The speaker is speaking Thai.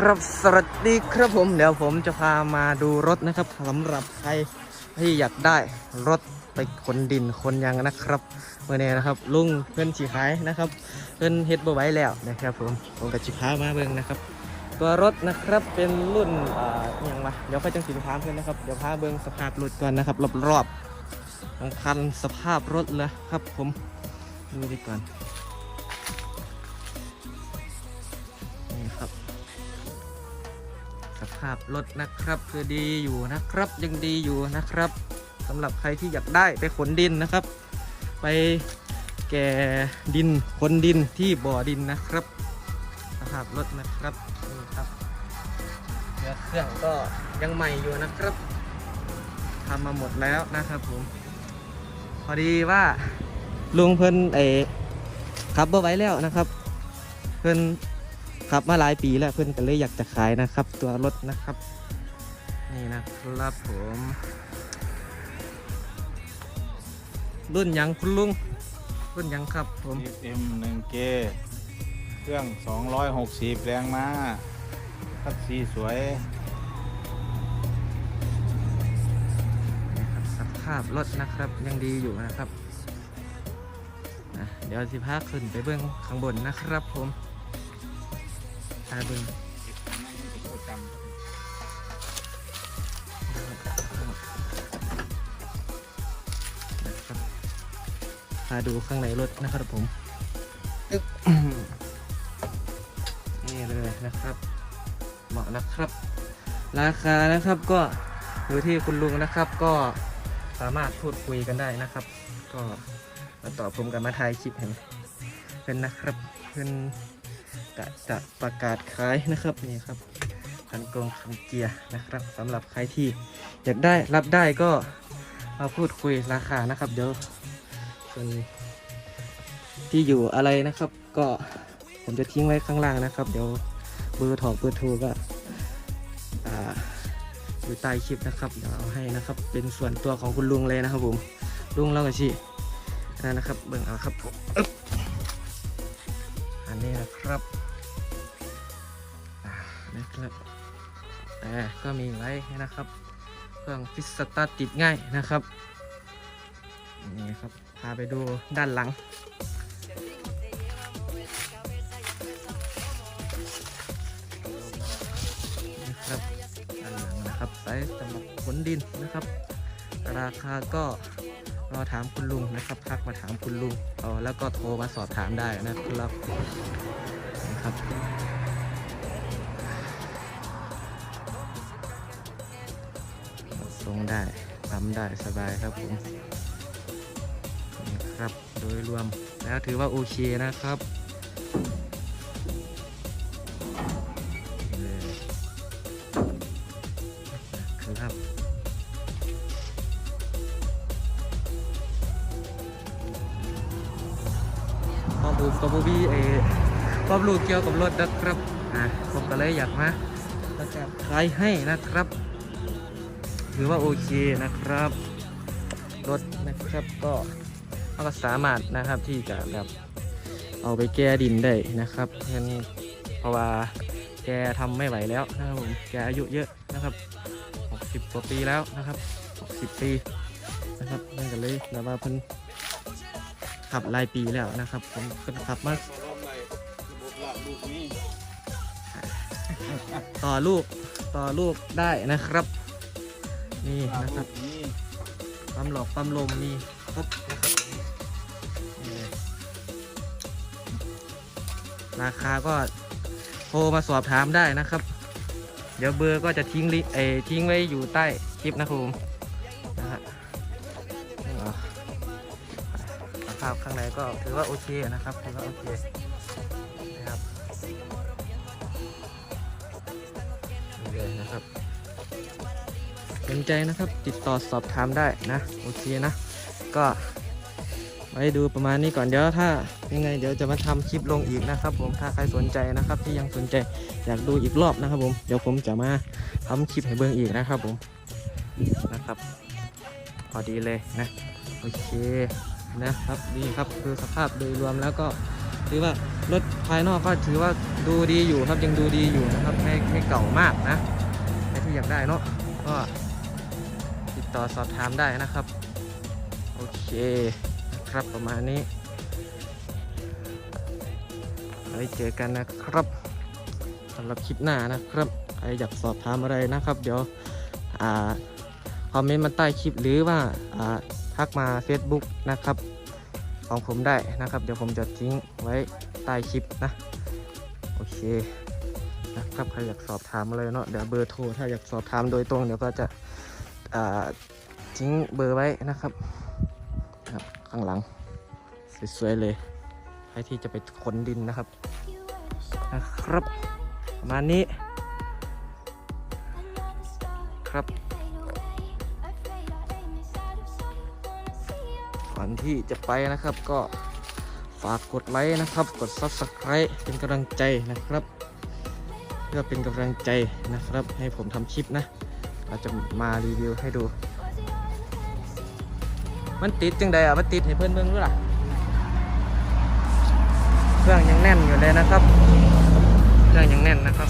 ครับสวัสดีครับผมเดี๋ยวผมจะพามาดูรถนะครับสำหรับใครที่อยากได้รถไปขนดินขนยางนะครับเมื่อนี้นะครับ ลุงเพื่อนสีขายนะครับ เพื่อนเฮ็ดบไว้แล้วนะครับ ผมผมกับจิพามาเบิ่งนะครับ ตัวรถนะครับเป็นรุ่นอ่าอย่างวะเดี๋ยวไปจังสินค้าเพื่อนนะครับเดี๋ยวพาเบิ่งสภาพรถก่อนนะครับ รอบๆของคันสภาพรถเลยครับ ผมดูดีก่อน สภาพรถนะครับคือดีอยู่นะครับ ยังดีอยู่นะครับสำหรับใครที่อยากได้ไปขนดินนะครับ ไปแก่ดินขนดินที่บ่อดินนะครับ สภาพรถนะครับนี่ครับเนื้อเครื่องก็ยังใหม่อยู่นะครับทำมาหมดแล้วนะครับผมพอดีว่าลุงเพิ่นเอขับเบอร์ไว้แล้วนะครับ เพิ่น ขับมาหลายปีแล้วเพื่อนก็เลยอยากจะขายนะครับ ตัวรถนะครับ นี่นะครับผม รุ่นหยังคุณลุงรุ่นหยังครับผม FM 1K เครื่อง 260 แรงม้าคัดสีสวยนี่ครับสภาพรถนะครับยังดีอยู่นะครับนะเดี๋ยวสิพาขึ้นไปเบื้องข้างบนนะครับผม พาเบื้งนะครับพาดูข้างในรถนะครับผมนี่เลยนะครับ เหมาะนะครับ ราคานะครับก็อยู่ที่คุณลุงนะครับก็สามารถพูดคุยกันได้นะครับ ก็มาตอบผมกับมาถ่ายคลิปเห็นเป็นนะครับเพื่อน กะจะประกาศขายนะครับนี่ครับคันกรงคันเกียร์นะครับสำหรับใครที่อยากได้รับได้ก็มาพูดคุยราคานะครับ เดี๋ยวส่วนที่อยู่อะไรนะครับ ก็ผมจะทิ้งไว้ข้างล่างนะครับ เดี๋ยวเบอร์ถอกเบอร์โทรก็อยู่ใต้คลิปนะครับเดี๋ยวเอาให้นะครับ เป็นส่วนตัวของคุณลุงเลยนะครับ ผมลุงเล่ากันสิอันนั้นนะครับเบิ่งเอาครับผมอันนี้นะครับ นะครับอ่าก็มีไว้นะครับ เครื่องฟิสสตาร์ติดง่ายนะครับนี่ครับพาไปดูด้านหลัง นะครับด้านหลังนะครับไซส์สำหรับขนดินนะครับ ราคาก็รอถามคุณลุงนะครับทักมาถามคุณลุงเอาแล้วก็โทรมาสอบถามได้นะครับนะครับ รงได้ทำได้สบายครับผมนี่ครับโดยรวมแล้วถือว่าโอเคนะครับครับพอบูกับบูบี้เอความรู้เกี่ยวกับรถนะครับอะผมก็เลยอยากมาประกาศขายให้นะครับ ถือว่าโอเคนะครับ รถนะครับก็เราก็สามารถนะครับที่จะแบบเอาไปแก้ดินได้นะครับเพราะว่าแกทำไม่ไหวแล้วนะครับผมแกอายุเยอะนะครับ 60กว่าปีแล้วนะครับ 60 ปีนะครับนั่นก็เลยแบบว่าเพิ่นขับหลายปีแล้วนะครับ ผมเพิ่นขับมาต่อลูกต่อลูกได้นะครับ นี่นะครับปั๊มหลอกปั๊มลมมีครบนะครับนี่เลยราคาก็โทรมาสอบถามได้นะครับ เดี๋ยวเบอร์ก็จะทิ้งลิเออทิ้งไว้อยู่ใต้คลิปนะครับผมนะฮะอ่าสภาพข้างในก็ถือว่าโอเคนะครับถือว่าโอเคนะครับ นใจนะครับ ติดต่อสอบถามได้นะ โอเคนะ ก็ไว้ดูประมาณนี้ก่อนเดี๋ยวถ้ายังไงเดี๋ยวจะมาทำคลิปลงอีกนะครับ ผมถ้าใครสนใจนะครับ ที่ยังสนใจอยากดูอีกรอบนะครับ ผมเดี๋ยวผมจะมาทำคลิปให้เบิ่งอีกนะครับ ผมนะครับ พอดีเลยนะโอเคนะครับดีครับคือสภาพโดยรวมแล้วก็ถือว่ารถภายนอกก็ถือว่าดูดีอยู่ครับยังดูดีอยู่นะครับไม่ไม่เก่ามากนะใครที่อยากได้เนาะก็ ต่อสอบถามได้นะครับ โอเคครับประมาณนี้ไว้เจอกันนะครับสำหรับคลิปหน้านะครับใครอยากสอบถามอะไรนะครับ เดี๋ยวอคอมเมนต์มาใต้คลิปหรือว่าทักมา Facebook นะครับ ของผมได้นะครับ เดี๋ยวผมจะทิ้งไว้ใต้คลิปนะ โอเคนะครับใครอยากสอบถามอะไรเนาะเดี๋ยวเบอร์โทรถ้าอยากสอบถามโดยตรงเดี๋ยวก็จะ ทิ้งเบอร์ไว้นะครับครับ ข้างหลัง สวยๆเลยใครที่จะไปขนดินนะครับนะครับ ประมาณนี้ ครับก่อนที่จะไปนะครับก็ฝากกดไลค์นะครับ กด Subscribe เป็นกำลังใจนะครับ เพื่อเป็นกำลังใจนะครับ ให้ผมทำคลิปนะ เราจะมารีวิวให้ดู มันติดจังใดอะ มันติดให้เพื่อนเบิ่งด้วยล่ะ เครื่องยังแน่นอยู่เลยนะครับ เครื่องยังแน่นนะครับ